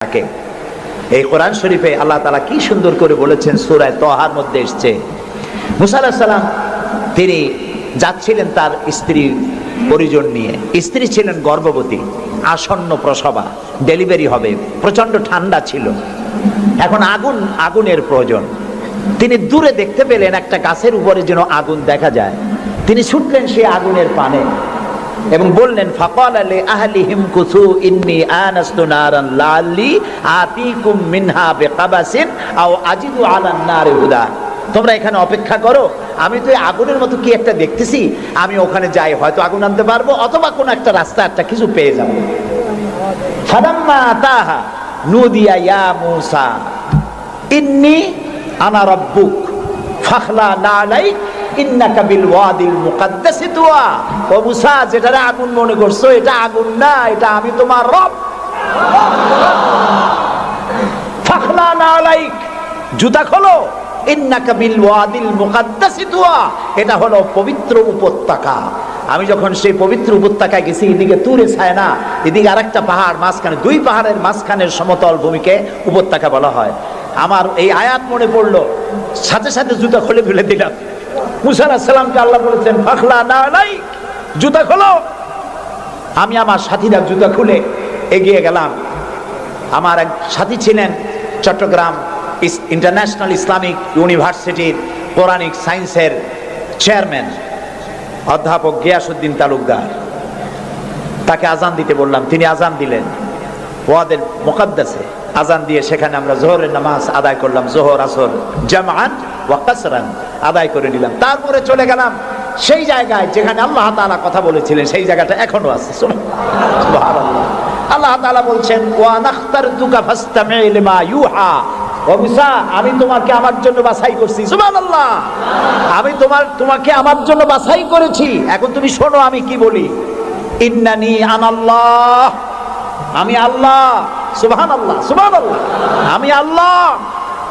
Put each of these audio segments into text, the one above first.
থাকে। এই কোরআন শরীফে আল্লাহ তালা কি সুন্দর করে বলেছেন সুরায় তহার মধ্যে এসছে। মুসা আলাহিসাল্লাম সালাম, তিনি যাচ্ছিলেন তার স্ত্রী পরিজন নিয়ে। স্ত্রী ছিলেন গর্ভবতী, আসন্ন প্রসবা, ডেলিভারি হবে প্রচণ্ড ঠান্ডা ছিল। এখন আগুন, আগুনের প্রয়োজন। তিনি দূরে দেখতে পেলেন একটা গাছের উপরে যেন আগুন দেখা যায়। তিনি ছুটলেন সেই আগুনের পানে। এবং বললেন, ফাকাল আলী আহলি হিমকুসু ইন্নি আনাস্তু নারান লাল্লি আতিকুম মিনহা বিকাবাসিন আও আজিদু আলান নারে হুদা। তোমরা এখানে অপেক্ষা করো, আমি তো আগুনের মতো কি একটা দেখতেছি? আমি ওখানে যাই, হয়তো আগুন আনতে পারব, অথবা কোনো একটা রাস্তা, একটা কিছু পেয়ে যাব। ফালাম্মা আতাহা, নুদিয়া ইয়া মূসা, ইন্নি আনা রাব্বুক, ফাখলা নালাইক ওয়াদিল আগুন মনে করছ, এটা আগুন না, এটা আমি তোমার রব। ফাখলা জুতা খোলো। ওয়াদিল এটা হলো পবিত্র উপত্যকা। আমি যখন সেই পবিত্র উপত্যকায় গেছি, এদিকে তুরে ছায় না, এদিকে আর একটা পাহাড়, মাঝখানে, দুই পাহাড়ের মাঝখানের সমতল ভূমিকে উপত্যকা বলা হয়। আমার এই আয়াত মনে পড়ল, সাথে সাথে জুতা খুলে ফেলে দিলাম। মুসা সালামকে আল্লাহ বলেছেন, ফাখলা না নাই, জুতা খোলো। আমি আমার সাথীরা জুতা খুলে এগিয়ে গেলাম। আমার এক সাথী ছিলেন চট্টগ্রাম ইন্টারন্যাশনাল ইসলামিক ইউনিভার্সিটির পৌরাণিক সায়েন্সের চেয়ারম্যান, অধ্যাপক গিয়াসুদ্দিন তালুকদার। তাকে আজান দিতে বললাম, তিনি আজান দিলেন। ওয়াদের মোকাদ্দাসে আজান দিয়ে সেখানে আমরা জোহরের নামাজ আদায় করলাম, জোহর, আসর জামান ওয়া কাসরান আদায় করে নিলাম। তারপরে চলে গেলাম সেই জায়গায় যেখানে আল্লাহ তাআলা কথা বলেছিলেন, সেই জায়গাটা এখনও আছে। আল্লাহ। তাআলা বলছেন, ওয়া নাখতারতুকা ফাসতামি লিমা ইউহা। আমি তোমাকে আমার জন্য বাছাই করছি। সুবহানাল্লাহ আমি তোমার, তোমাকে আমার জন্য বাছাই করেছি। এখন তুমি শোনো আমি কি বলি। ইন্নানি আনাল্লাহ। আমি আল্লাহ। সুবহান আল্লাহ সুবহান আমি আল্লাহ।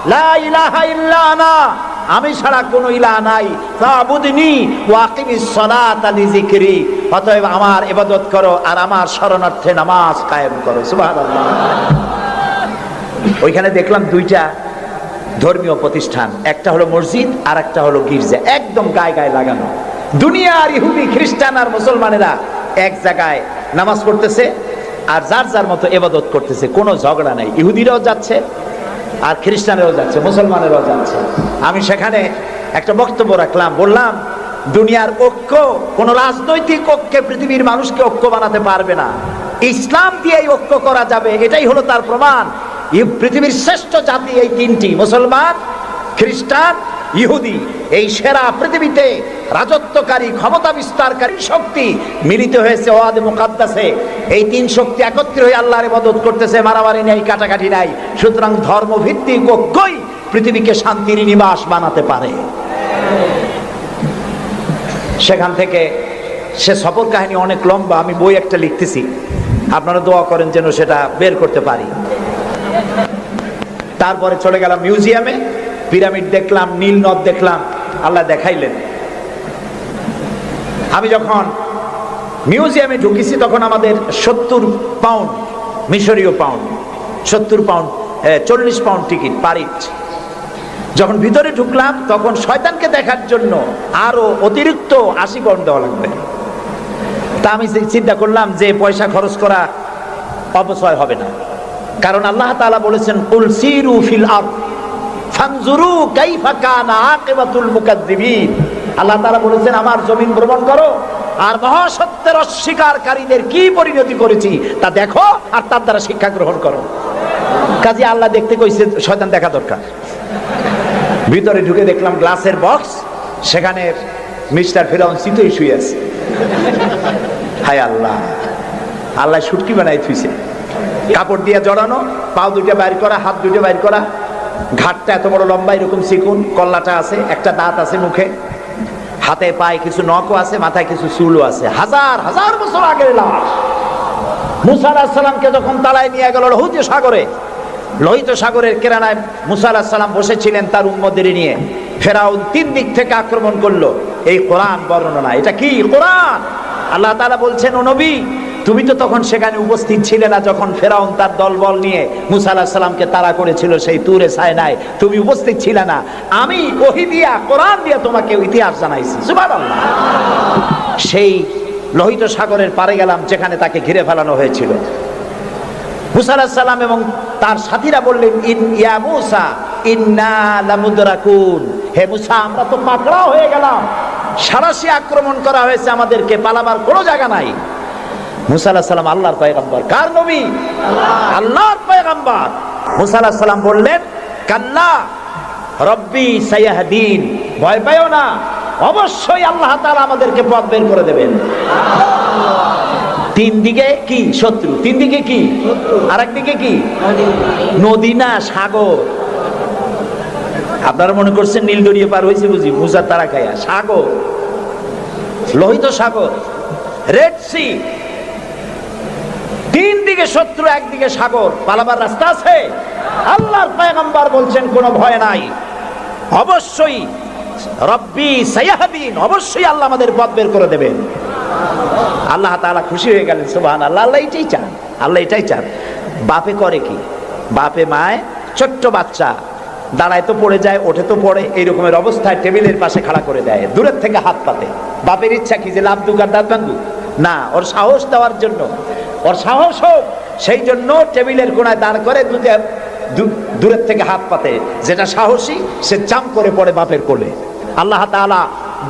লা ইলাহা ইল্লা আনা। আমি ছাড়া কোনো ইলাহ নাই। ফাবুদনি ওয়াকিমিস সালাতা লিযিকরি। অতএব আমার ইবাদত করো আর আমার শরণার্থে নামাজ কায়েম করো। সুবহানাল্লাহ। ওইখানে দেখলাম দুইটা ধর্মীয় প্রতিষ্ঠান। একটা হলো মসজিদ আর একটা হলো গির্জা। একদম গায়ে গায়ে লাগানো। দুনিয়ার ইহুদি, খ্রিস্টান আর মুসলমানেরা এক জায়গায় নামাজ পড়তেছে। আর যার যার মতো এবাদত করতেছে, কোনো ঝগড়া নাই। ইহুদিরাও যাচ্ছে, আর খ্রিস্টানেরও যাচ্ছে, মুসলমানেরও যাচ্ছে। আমি সেখানে একটা বক্তব্য রাখলাম, বললাম, দুনিয়ার ঐক্য কোন রাজনৈতিক ঐক্যে পৃথিবীর মানুষকে ঐক্য বানাতে পারবে না। ইসলাম দিয়েই ঐক্য করা যাবে, এটাই হলো তার প্রমাণ। পৃথিবীর শ্রেষ্ঠ জাতি এই তিনটি, মুসলমান, খ্রিস্টান, ইহুদি। এই সেরা পৃথিবীতে রাজত্বকারী, ক্ষমতা বিস্তারকারী শক্তি মিলিত হয়েছে ওয়াদে মুকাদ্দাসে। এই তিন শক্তি একত্রে হয়ে আল্লাহরে মদত করতেছে, মারামারি নেই, কাটাকাটি নাই। সুতরাং ধর্মভিত্তিক ঐক্যই পৃথিবীকে শান্তির নিবাস বানাতে পারে। সেখান থেকে সে সফর কাহিনী অনেক লম্বা, আমি বই একটা লিখতেছি। আপনারা দোয়া করেন যেন সেটা বের করতে পারি। তারপরে চলে গেলাম মিউজিয়ামে, পিরামিড দেখলাম, নীল নদ দেখলাম। আল্লাহ দেখাইলেন। আমি যখন মিউজিয়ামে ঢুকেছি, তখন আমাদের সত্তর পাউন্ড মিশরীয় পাউন্ড সত্তর পাউন্ড চল্লিশ পাউন্ড টিকিট পারিচ যখন ভিতরে ঢুকলাম, তখন শয়তানকে দেখার জন্য আরও অতিরিক্ত আশি পাউন্ড দেওয়া লাগবে। তা আমি চিন্তা করলাম যে পয়সা খরচ করা অপচয় হবে না। কারণ আল্লাহ তাআলা বলেছেন ফিল আরদ। ফানজুরু কাইফা কানা আকিবাতুল মুকাদ্দিবিন আল্লাহ তাআলা বলেছেন, আমার জমিন ভ্রমণ করো, আর মহাসত্যের অস্বীকারীদের কি পরিণতি করেছি তা দেখো আর তার দ্বারা শিক্ষা গ্রহণ করো। কাজে আল্লাহ দেখতে কইছে, শয়তান দেখা দরকার। ভিতরে ঢুকে দেখলাম গ্লাসের বক্স, সেখানে মিস্টার ফেরাউন চিতই শুয়ে আছে। হায় আল্লাহ আল্লাহ সুটকি বানাই থুইছে। কাপড় দিয়ে জড়ানো, পাও দুইটা বাইর করা, হাত দুইটা বাইর করা ঘাটটা এত বড় লম্বা, এরকম চিকুন কল্লাটা আছে, একটা দাঁত আছে মুখে। হাতে পায়ে কিছু নখও আছে, মাথায় কিছু চুলও আছে। হাজার হাজার বছর আগের লাশ। মুসা যখন তালায় নিয়ে গেল লোহিত সাগরে, লোহিত সাগরের কেরানায় মুসা বসেছিলেন তার উম্মদের নিয়ে। ফেরাউন তিন দিক থেকে আক্রমণ করল। এই কোরআন বর্ণনা, এটা কি? কোরআন! আল্লাহ তাআলা বলছেন, ও নবী তুমি তো তখন সেখানে উপস্থিত ছিলে না যখন ফেরাউন তার দলবল নিয়ে মুসা সালামকে তাড়া করেছিল সেই তুরে সায়নায় তুমি উপস্থিত ছিলে না। আমি ওহি দিয়া, কোরআন দিয়া তোমাকে ইতিহাস জানাইছি। সেই লোহিত সাগরের পারে গেলাম যেখানে তাকে ঘিরে ফেলানো হয়েছিল। মুসা সালাম এবং তার সাথীরা বললেন, ইন, ইয়া মুসা, ইন্না হে মুসা, আমরা তো পাকড়াও হয়ে গেলাম। সারাশি আক্রমণ করা হয়েছে আমাদেরকে, পালাবার কোনো জায়গা নাই। মুসা আলাহিস সালাম আল্লাহর পয়গম্বর। কার নবী? আল্লাহর পয়গম্বর। মুসা আলাহিস বললেন কাল্লা রব্বি সাইয়াহদিন ভয় পাইও না। অবশ্যই আল্লাহ তাআলা আমাদেরকে পথ বের করে দেবেন। তিন দিকে কি? শত্রু। তিন দিকে কি? আর একদিকে কি? নদী না সাগর? আপনারা মনে করছেন নীল দরিয়ে পার হয়েছে বুঝি? মুসার তারা খায়া। সাগর। লোহিত সাগর। রেড সি তিন দিকে শত্রু একদিকে সাগর। পালাবার রাস্তা আছে? আল্লাহর পয়গম্বর বলছেন, কোনো ভয় নাই। অবশ্যই রব্বি সাইয়াহাদিন, অবশ্যই আল্লাহ আমাদের পথ বের করে দেবেন। আল্লাহ তাআলা খুশি হয়ে গেলেন সুবহান আল্লাহ আল্লাহ এটাই চান, আল্লাহ এটাই চান। বাপে করে কি? বাপে মায়, ছোট্ট বাচ্চা। দাঁড়ায় তো পড়ে যায়, ওঠে তো পড়ে এই রকমের অবস্থায় টেবিলের পাশে খাড়া করে দেয়। দূরের থেকে হাত পাতে। বাপের ইচ্ছা কি যে লাভ দুক আর দাঁত ভাঙ্গু না, ওর সাহস দেওয়ার জন্য। ওর সাহস হোক সেই জন্য টেবিলের কোনায় দাঁড় করে দুধে দূরের থেকে হাত পাতে। যেটা সাহসী সে চাম করে পড়ে বাপের কোলে। আল্লাহ তাআলা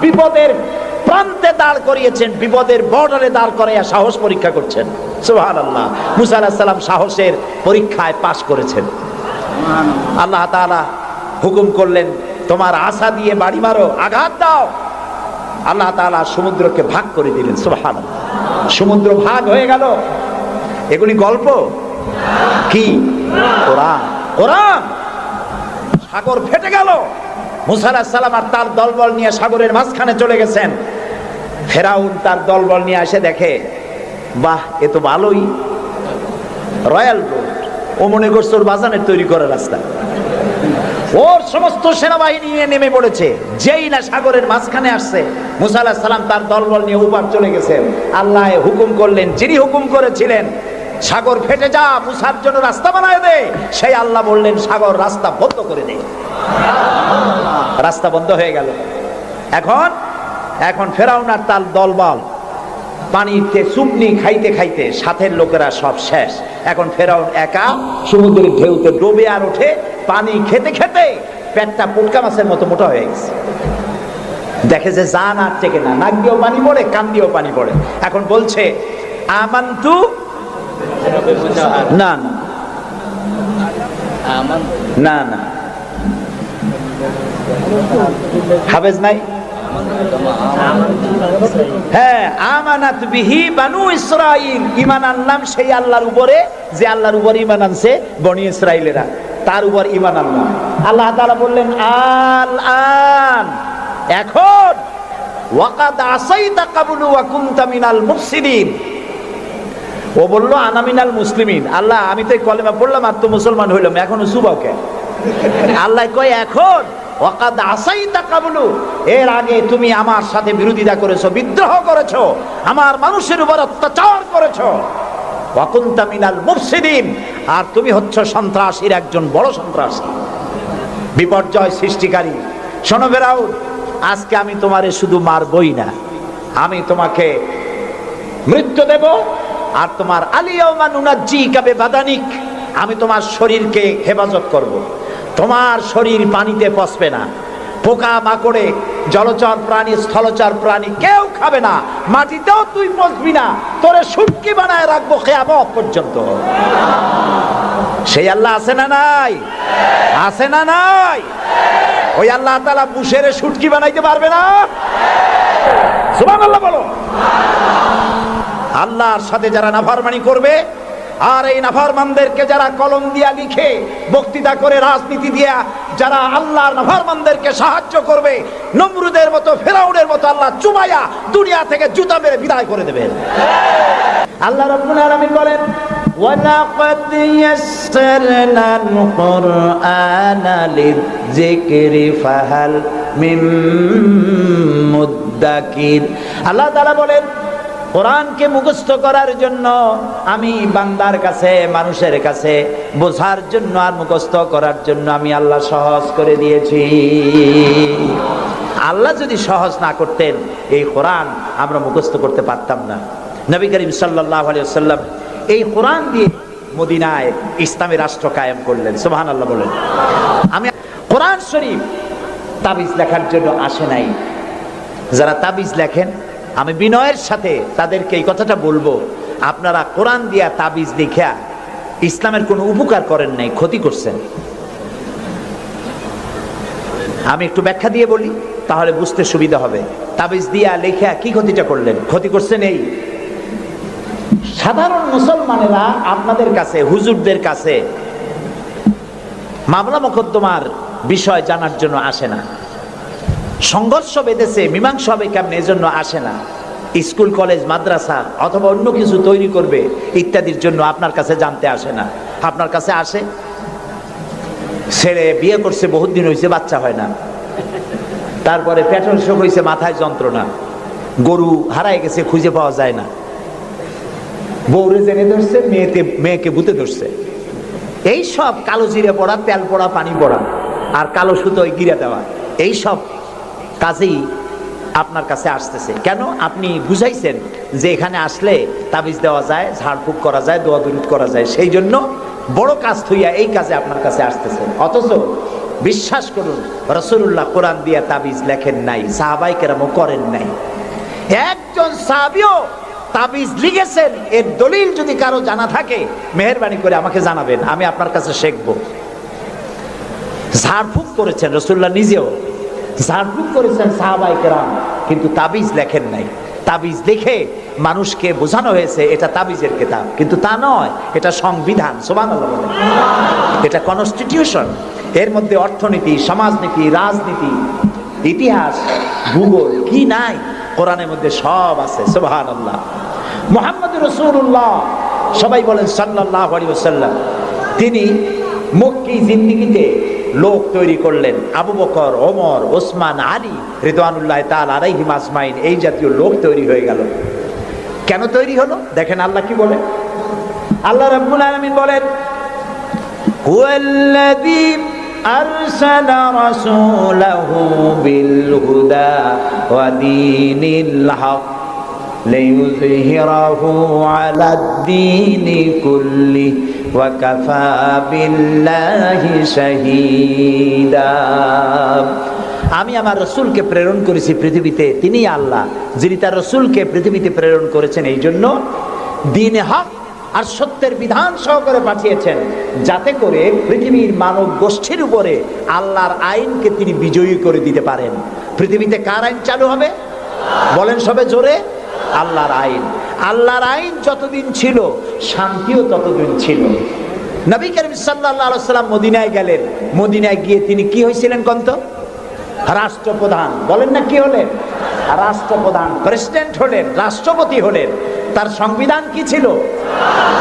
বিপদের প্রান্তে দাঁড় করিয়েছেন বিপদের বর্ডারে দাঁড় করাইয়া সাহস পরীক্ষা করছেন। সুহান আল্লাহ মুসা সাহসের পরীক্ষায় পাশ করেছেন। আল্লাহ তাআলা হুকুম করলেন তোমার আশা দিয়ে বাড়ি মারো আঘাত দাও। আল্লাহ তাআলা সমুদ্রকে ভাগ করে দিলেন সুবহান সমুদ্র ভাগ হয়ে গেল। এগুলি গল্প? কি? কোরআন। কোরআন? সাগর ফেটে গেল। মুসা আলাহিস সালাম আর তার দলবল নিয়ে সাগরের মাঝখানে চলে গেছেন। ফেরাউন তার দলবল নিয়ে এসে দেখে, বাহ, এ তো ভালোই। রয়্যাল রোড ও মনে করছে ওর বাজানের তৈরি করা রাস্তা। ওর সমস্ত সেনাবাহিনী নিয়ে নেমে পড়েছে। যেই না সাগরের মাঝখানে আসছে, মুসা সালাম তার দলবল নিয়ে উপার চলে গেছেন। আল্লাহ হুকুম করলেন, যিনি হুকুম করেছিলেন সাগর ফেটে যা মুসার জন্য রাস্তা বানায় দে। সেই আল্লাহ বললেন, সাগর, রাস্তা বন্ধ করে দে। রাস্তা বন্ধ হয়ে গেল। এখন এখন ফেরাউন আর তার দলবল, পানিতে চুপনি খাইতে খাইতে সাথের লোকেরা সব শেষ। এখন ফেরাউন একা সমুদ্রের ঢেউতে ডোবে আর ওঠে, পানি খেতে খেতে পেটটা পুটকা মাছের মতো মোটা হয়ে গেছে। দেখে যে জান আর টেকে না, নাক দিয়েও পানি পড়ে, কান দিয়েও পানি পড়ে। এখন বলছে, আমান্তু না না। না না। হাফেজ নাই? হ্যাঁ আমানাত বিহি বানু ইসরাইল ঈমান আনলাম সেই আল্লাহর উপরে যে আল্লাহর উপরে ঈমান আনছে বনি ইসরাইলেরা তার উপর ঈমান আনলাম। আল্লাহ তাআলা বললেন আল আন। এখন ওয়াকাদ আসাইতা কাবলু ওয়া কুনতা মিনাল মুফসিদিন। ও বলল আনামিনাল মুসলিমিন। আল্লাহ, আমি তো কলেমা পড়লাম আর তো মুসলমান হইলাম, এখন এখনও যুবকে আল্লাহ কয়, এখন? ওয়াকাদ আসাইতা কাবলু। এর আগে তুমি আমার সাথে বিরোধিতা করেছ, বিদ্রোহ করেছ, আমার মানুষের উপর অত্যাচার করেছ। ওয়াকুনতা মিনাল মুফসিদিন আর তুমি হচ্ছ সন্ত্রাসীর একজন বড় সন্ত্রাসী, বিপর্যয় সৃষ্টিকারী। শোনো বেরাউ আজকে আমি তোমারে শুধু মারবই না, আমি তোমাকে মৃত্যু দেব আর তোমার আলিয়াউমা কাবে বাদানিক, আমি তোমার শরীরকে হেফাজত করব। তোমার শরীর পানিতে পচবে না। পোকা মাকড়ে, জলচর প্রাণী, স্থলচর প্রাণী কেউ খাবে না। মাটিতেও তুই পচবি না। তোরে সুটকি বানায় রাখব খেয়াবত পর্যন্ত। সেই আল্লাহ আছে না নাই? আছে না নাই? ওই আল্লাহ তালা বুসের সুটকি বানাইতে পারবে না? সুবহানাল্লাহ বলো। আল্লাহর সাথে যারা নাফরমানি করবে আর এই নাফরমানদেরকে যারা কলম দিয়া লিখে বক্তৃতা করে রাজনীতি দিয়া যারা আল্লাহর নাফরমানদেরকে সাহায্য করবে নমরুদের মতো ফেরাউনের মতো আল্লাহ চুমাইয়া দুনিয়া থেকে জুতা মেরে বিদায় করে দেবেন আল্লাহ রাব্বুল আলামিন বলেন ولقد يسرنا القرآن للذكر فهل من مدكر আল্লাহ তাআলা বলেন কোরআনকে মুখস্থ করার জন্য আমি বান্দার কাছে, মানুষের কাছে বোঝার জন্য আর মুখস্থ করার জন্য আমি আল্লাহ সহজ করে দিয়েছি। আল্লাহ যদি সহজ না করতেন, এই কোরআন আমরা মুখস্থ করতে পারতাম না। নবী করিম সাল্লাহ সাল্লাম এই কোরআন দিয়ে মদিনায় ইসলামী রাষ্ট্র কায়েম করলেন। সুবহান আল্লাহ বলেন। আমি কোরআন শরীফ তাবিজ লেখার জন্য আসে নাই। যারা তাবিজ লেখেন আমি বিনয়ের সাথে তাদেরকে এই কথাটা বলব। আপনারা কোরআন দিয়া তাবিজ দেখিয়া ইসলামের কোনো উপকার করেন নাই, ক্ষতি করছেন। আমি একটু ব্যাখ্যা দিয়ে বলি, তাহলে বুঝতে সুবিধা হবে। তাবিজ দিয়া লেখা কি ক্ষতিটা করলেন? ক্ষতি করছেন এই। সাধারণ মুসলমানেরা আপনাদের কাছে, হুজুরদের কাছে মামলা মোকদ্দমার বিষয় জানার জন্য আসে না। সংঘর্ষ বেঁধেছে, মীমাংসা হবে কেমন? এজন্য আসে না। স্কুল, কলেজ, মাদ্রাসা অথবা অন্য কিছু তৈরি করবে, ইত্যাদির জন্য আপনার কাছে জানতে আসে না। আপনার কাছে আসে? ছেড়ে বিয়ে করছে বহুত দিন হয়েছে বাচ্চা হয় না। তারপরে পেট্রোল শোক হয়েছে মাথায় যন্ত্রণা। গরু হারায় গেছে, খুঁজে পাওয়া যায় না। বউরে জেনে ধরছে, মেয়েতে, মেয়েকে বুতে ধরছে। এই সব কালো জিরে পড়া, তেল পড়া, পানি পড়া, আর কালো সুতোয় গিরে দেওয়া, এই সব কাজেই আপনার কাছে আসতেছে কেন? আপনি বুঝাইছেন যে এখানে আসলে তাবিজ দেওয়া যায়, ঝাড়ফুঁক করা যায়, দোয়া দরুদ করা যায়। সেই জন্য বড় কাজ থইয়া এই কাজে আপনার কাছে আসতেছে অথচ বিশ্বাস করুন রসুল্লাহ কোরআন দিয়া তাবিজ লেখেন নাই সাহাবাই কেরামও করেন নাই। একজন সাহাবিও তাবিজ লিখেছেন, এর দলিল যদি কারও জানা থাকে, মেহরবানি করে আমাকে জানাবেন, আমি আপনার কাছে শিখব। ঝাড়ফুঁক করেছেন রসুল্লাহ নিজেও ঝাড়ফুঁক করেছেন সাহাবাই কেরাম, কিন্তু তাবিজ লেখেন নাই। তাবিজ দেখে মানুষকে বোঝানো হয়েছে, এটা তাবিজের কেতাব। কিন্তু তা নয়, এটা সংবিধান সোমান এটা কনস্টিটিউশন এর মধ্যে অর্থনীতি, সমাজনীতি, রাজনীতি, ইতিহাস, ভূগোল, কি নাই, কোরআনের মধ্যে সব আছে সোহান আল্লাহ মোহাম্মদ রসুল্লাহ সবাই বলেন সাল্লাহ আলী তিনি মক্কি জিন্দিগিতে লোক তৈরি করলেন আবু বকর ওমর ওসমান আলী রিদওয়ানুল্লাহ তাল আলাইহিম আসমাইন এই জাতীয় লোক তৈরি হয়ে গেল কেন তৈরি হলো দেখেন আল্লাহ কি বলে আল্লাহ রাব্বুল আলামিন বলেন হুয়াল্লাযী أرسل رسوله بالهدى ودين الحق ليظهره على الدين كله وكفى بالله شهيدا আমি আমার রসুলকে প্রেরণ করেছি পৃথিবীতে তিনি আল্লাহ যিনি তার রসুলকে পৃথিবীতে প্রেরণ করেছেন এই জন্য দিনে হক আর সত্যের বিধান সহকারে পাঠিয়েছেন যাতে করে পৃথিবীর মানব গোষ্ঠীর উপরে আল্লাহর আইনকে তিনি বিজয়ী করে দিতে পারেন পৃথিবীতে কার আইন চালু হবে বলেন সবে জোরে আল্লাহর আইন আল্লাহর আইন যতদিন ছিল, শান্তিও ততদিন ছিল। নবী করিম সাল্লাহ সাল্লাম মদিনায় গেলেন। মদিনায় গিয়ে তিনি কি হয়েছিলেন কন্ত? রাষ্ট্রপ্রধান। বলেন না কি হলেন? রাষ্ট্রপ্রধান, প্রেসিডেন্ট হলেন, রাষ্ট্রপতি হলেন। তার সংবিধান কি ছিল?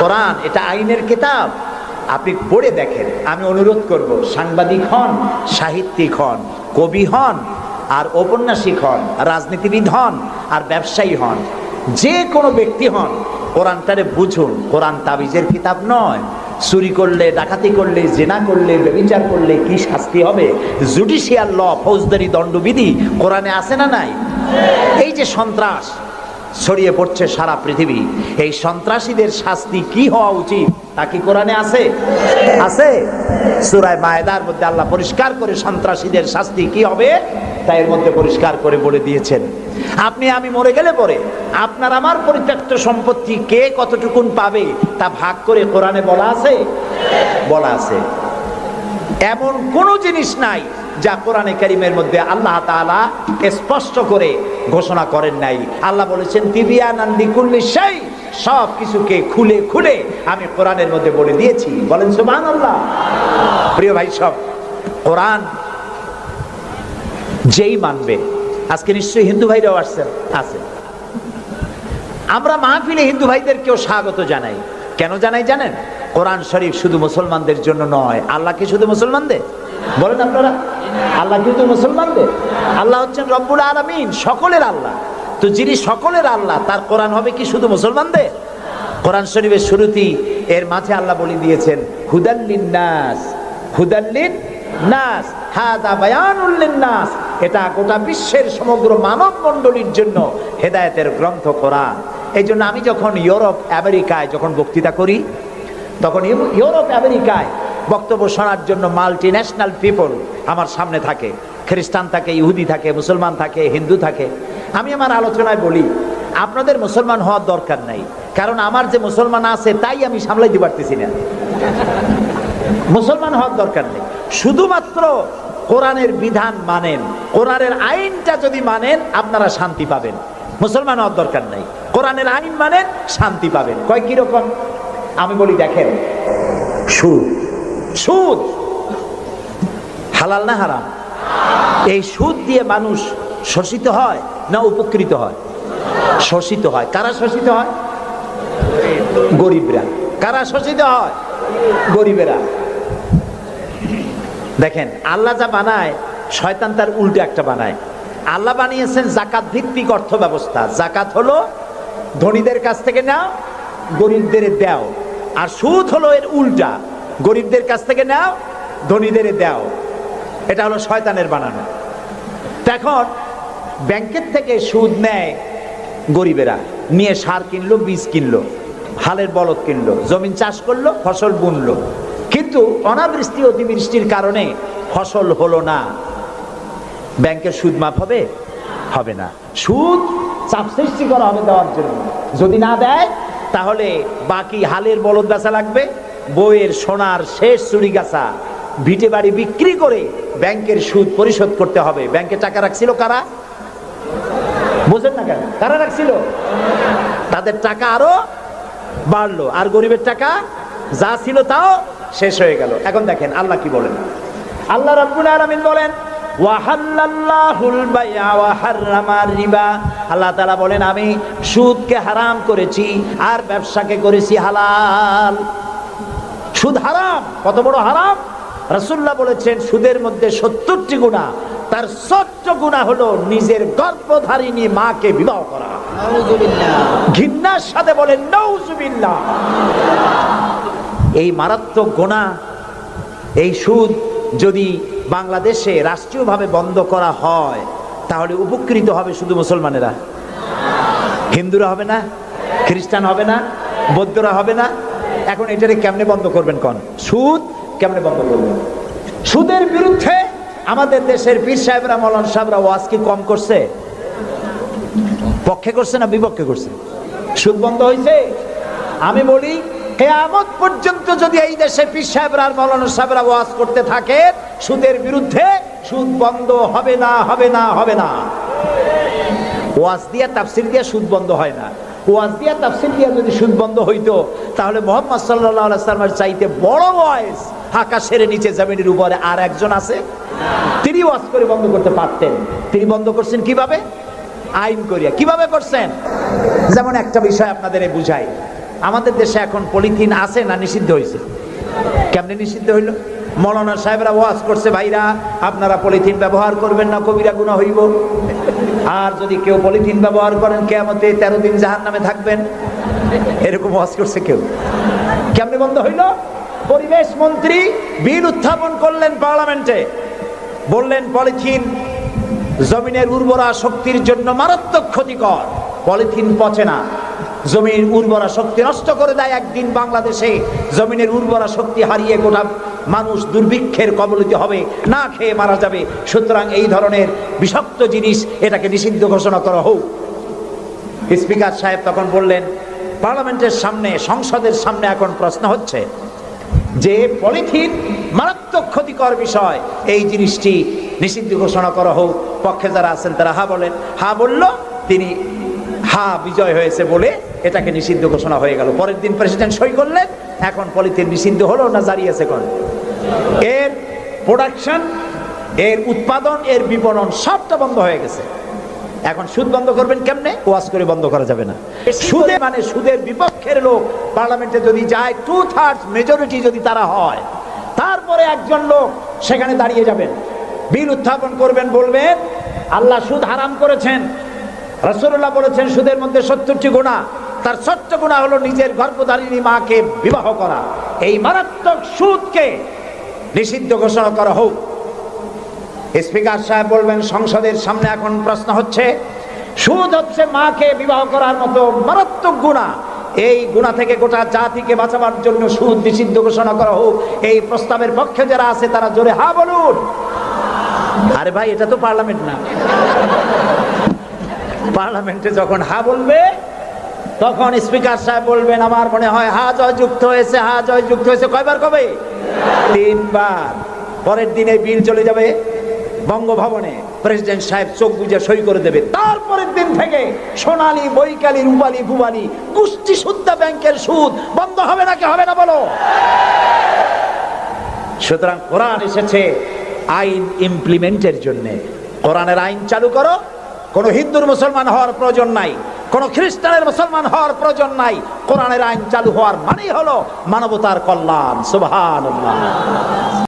কোরআন, এটা আইনের কিতাব। আপনি পড়ে দেখেন, আমি অনুরোধ করব, সাংবাদিক হন, সাহিত্যিক হন, কবি হন, আর ঔপন্যাসিক হন, রাজনীতিবিদ হন, আর ব্যবসায়ী হন। যে কোনো ব্যক্তি হন, কোরআনটারে বুঝুন। কোরআন তাবিজের কিতাব নয়। চুরি করলে, ডাকাতি করলে, জেনা করলে ব্যবিচার করলে কি শাস্তি হবে? জুডিশিয়াল ল, ফৌজদারি, দণ্ডবিধি কোরআনে আছে না নাই? এই যে সন্ত্রাস ছড়িয়ে পড়ছে সারা পৃথিবী, এই সন্ত্রাসীদের শাস্তি কি হওয়া উচিত তা কি কোরআনে আছে? আছে। সুরায় মায়েদার মধ্যে আল্লাহ পরিষ্কার করে সন্ত্রাসীদের শাস্তি কি হবে? তা এর মধ্যে পরিষ্কার করে বলে দিয়েছেন। আপনি আমি মরে গেলে পরে আপনার আমার পরিত্যক্ত সম্পত্তি কে কতটুকুন পাবে তা ভাগ করে কোরআনে বলা আছে? বলা আছে। এমন কোন জিনিস নাই যা কোরআনে কারিমের মধ্যে আল্লাহ তাআলা স্পষ্ট করে ঘোষণা করেন নাই। আল্লাহ বলেছেন, তিবিয়া নান্দি কুল্লি সেই সব কিছুকে খুলে খুলে আমি কোরআনের মধ্যে বলে দিয়েছি। বলেন সুবহান আল্লাহ প্রিয় ভাই সব, কোরআন যেই মানবে। আজকে নিশ্চয়ই হিন্দু ভাইরাও আসছেন আছে। আমরা মাহফিলে হিন্দু ভাইদেরকেও স্বাগত জানাই। কেন জানাই জানেন? কোরআন শরীফ শুধু মুসলমানদের জন্য নয়। আল্লাহ কি শুধু মুসলমানদের বলেন আপনারা। আল্লাহ কিন্তু মুসলমানদের আল্লাহ হচ্ছেন রব্বুল আলমিন, সকলের আল্লাহ। তো যিনি সকলের আল্লাহ, তার কোরআন হবে কি শুধু মুসলমানদের কোরআন শরীফের শুরুতেই এর মাঝে আল্লাহ বলে দিয়েছেন হুদাল্লিন নাস হুদাল্লিন নাস হাদা বায়ানুল নাস এটা গোটা বিশ্বের সমগ্র মানব মণ্ডলীর জন্য হেদায়েতের গ্রন্থ কোরআন। এই জন্য আমি যখন ইউরোপ, আমেরিকায় যখন বক্তৃতা করি, তখন ইউ- ইউরোপ, আমেরিকায় বক্তব্য শোনার জন্য মাল্টি ন্যাশনাল পিপল আমার সামনে থাকে। খ্রিস্টান থাকে, ইহুদি থাকে, মুসলমান থাকে, হিন্দু থাকে। আমি আমার আলোচনায় বলি, আপনাদের মুসলমান হওয়ার দরকার নাই। কারণ আমার যে মুসলমান আছে, তাই আমি সামলাইতে পারতেছি না। মুসলমান হওয়ার দরকার নেই। শুধুমাত্র কোরআনের বিধান মানেন। কোরআনের আইনটা যদি মানেন, আপনারা শান্তি পাবেন। মুসলমান হওয়ার দরকার নাই। কোরআনের আইন মানেন, শান্তি পাবেন। কয় কীরকম আমি বলি, দেখেন। সুদ। সুদ হালাল না হারাম? এই সুদ দিয়ে মানুষ শোষিত হয় না উপকৃত হয়? শোষিত হয়। কারা শোষিত হয়? গরিবরা। কারা শোষিত হয়? গরিবেরা। দেখেন, আল্লাহ যা বানায়, শয়তান তার উল্টো একটা বানায়। আল্লাহ বানিয়েছেন জাকাত ভিত্তিক অর্থ ব্যবস্থা জাকাত হলো ধনীদের কাছ থেকে নাও, গরিবদের দাও। আর সুদ হলো এর উল্টা। গরিবদের কাছ থেকে নাও, ধনীদের দাও। এটা হলো শয়তানের বানানো। এখন ব্যাংকের থেকে সুদ নেয় গরিবেরা। নিয়ে সার কিনলো, বীজ কিনলো, হালের বলদ কিনলো, জমিন চাষ করল, ফসল বুনলো। কিন্তু অনাবৃষ্টি অতিবৃষ্টির কারণে ফসল হলো না। ব্যাংকের সুদ মাফ হবে? হবে না। সুদ চাপ সৃষ্টি করা হবে দেওয়ার জন্য। যদি না দেয়, তাহলে বাকি হালের বলদ বেচা লাগবে, বইয়ের সোনার শেষ চুরি গাছা ভিটে বাড়ি বিক্রি করে ব্যাংকের সুদ পরিশোধ করতে হবে। ব্যাংকে টাকা রাখছিল কারা? বোঝেন না কেন? কারা রাখছিল? তাদের টাকা আরও বাড়লো। আর গরিবের টাকা যা ছিল তাও শেষ হয়ে গেল। এখন দেখেন আল্লাহ কি বলেন? আল্লাহ রাব্বুল আলামিন বলেন আল্লাহ তাআলা বলেন আমি সুদকে হারাম করেছি আর ব্যবসাকে করেছি হালাল। সুদ হারাম? কত বড় হারাম? রাসূলুল্লাহ বলেছেন সুদের মধ্যে সত্তরটি গুণা তার সত্য গুণা হলো নিজের গর্ভধারিণী মাকে বিবাহ করা। ঘৃণার সাথে বলেন নৌজুবিল্লাহ এই মারাত্মক গোনা, এই সুদ যদি বাংলাদেশে রাষ্ট্রীয়ভাবে বন্ধ করা হয়, তাহলে উপকৃত হবে শুধু মুসলমানেরা। হিন্দুরা হবে না, খ্রিস্টান হবে না, বৌদ্ধরা হবে না। এখন এটারে কেমনে বন্ধ করবেন কোন? সুদ কেমনে বন্ধ করবেন? সুদের বিরুদ্ধে আমাদের দেশের পীর সাহেবরা, মৌলান সাহেবরা ওয়াজ কি কম করছে? পক্ষে করছে না বিপক্ষে করছে? সুদ বন্ধ হয়েছে আমি বলি কেয়ামত পর্যন্ত যদি এই দেশে পীর সাহেবরা আর মৌলানা সাহেবরা ওয়াজ করতে থাকে, সুদের বিরুদ্ধে সুদ বন্ধ হবে না হবে না হবে না। ওয়াজ দিয়া তাফসির দিয়া সুদ বন্ধ হয় না। ওয়াজ দিয়া তাফসির দিয়া যদি সুদ বন্ধ হইতো, তাহলে মোহাম্মদ সাল্লাহ সাল্লামের চাইতে বড় ওয়াইজ আকাশের নিচে জমিনের উপরে আর একজন আছে? তিনি ওয়াজ করে বন্ধ করতে পারতেন। তিনি বন্ধ করছেন কীভাবে? আইন করিয়া। কীভাবে করছেন? যেমন একটা বিষয় আপনাদের বুঝাই। আমাদের দেশে এখন পলিথিন আছে না নিষিদ্ধ হয়েছে? কেমনে নিষিদ্ধ হইল? মৌলানা সাহেবরা ওয়াজ করছে, ভাইরা, আপনারা পলিথিন ব্যবহার করবেন না, কবিরা গুণা হইব। আর যদি কেউ পলিথিন ব্যবহার করেন কেমতে তেরো দিন জাহান নামে থাকবেন। এরকম ওয়াজ করছে কেউ? কেমনে বন্ধ হইল? পরিবেশ মন্ত্রী বিল উত্থাপন করলেন পার্লামেন্টে। বললেন, পলিথিন জমিনের উর্বরা শক্তির জন্য মারাত্মক ক্ষতিকর। পলিথিন পচে না। জমির উর্বরা শক্তি নষ্ট করে দেয় একদিন বাংলাদেশে। জমিনের উর্বরা শক্তি হারিয়ে গোটা মানুষ দুর্ভিক্ষের কবলিত হবে, না খেয়ে মারা যাবে। সুতরাং এই ধরনের বিষাক্ত জিনিস এটাকে নিষিদ্ধ ঘোষণা করা হোক। স্পিকার সাহেব তখন বললেন, পার্লামেন্টের সামনে, সংসদের সামনে এখন প্রশ্ন হচ্ছে যে পলিথিন মারাত্মক ক্ষতিকর বিষয়। এই জিনিসটি নিষিদ্ধ ঘোষণা করা হোক। পক্ষে যারা আছেন তারা হা বলেন। হা বলল, তিনি হা বিজয় হয়েছে বলে এটাকে নিষিদ্ধ ঘোষণা হয়ে গেল। পরের দিন প্রেসিডেন্ট সই করলেন এখন পলিথিন নিষিদ্ধ হলো না জারি আছে কোন এর প্রোডাকশন এর উৎপাদন এর বিপণন সবটা বন্ধ হয়ে গেছে। এখন সুদ বন্ধ করবেন কেমনে? ওয়াজ করে বন্ধ করা যাবে না। সুদে মানে সুদের বিপক্ষের লোক পার্লামেন্টে যদি যায় টু থার্ড মেজরিটি যদি তারা হয় তারপরে একজন লোক সেখানে দাঁড়িয়ে যাবেন। বিল উত্থাপন করবেন বলবেন আল্লাহ সুদ হারাম করেছেন। রসুল্লাহ বলেছেন, সুদের মধ্যে সত্তরটি গুণা। তার ষষ্ঠ গুণা হলো নিজের গর্ভধারিণী মাকে বিবাহ করা। এই মারাত্মক সুদকে নিষিদ্ধ ঘোষণা করা হোক। স্পিকার সাহেব বলবেন, সংসদের সামনে এখন প্রশ্ন হচ্ছে, সুদ হচ্ছে মাকে বিবাহ করার মতো মারাত্মক গুণা। এই গুণা থেকে গোটা জাতিকে বাঁচাবার জন্য সুদ নিষিদ্ধ ঘোষণা করা হোক। এই প্রস্তাবের পক্ষে যারা আছে, তারা জোরে হা বলুন। আরে ভাই, এটা তো পার্লামেন্ট না। পার্লামেন্টে যখন হা বলবে, তখন স্পিকার সাহেব বলবেন, আমার মনে হয় হা জয় যুক্ত হয়েছে, হা জয় যুক্ত হয়েছে। কয়বার কবে? তিনবার। পরের দিনে বিল চলে যাবে বঙ্গভবনে। প্রেসিডেন্ট সাহেব চোখ বুঝে সই করে দেবে। তারপরের দিন থেকে সোনালী, বৈকালী, রূপালী, ভুবালি, কুষ্টি সুদ্ধা ব্যাংকের সুদ বন্ধ হবে নাকি হবে না বলো? সুতরাং কোরআন এসেছে আইন ইমপ্লিমেন্টের জন্য। কোরআনের আইন চালু করো কোনো হিন্দুর মুসলমান হওয়ার প্রয়োজন নাই, কোনো খ্রিস্টানের মুসলমান হওয়ার প্রয়োজন নাই, কোরআনের আইন চালু হওয়ার মানেই হলো মানবতার কল্যাণ, সুবহানাল্লাহ।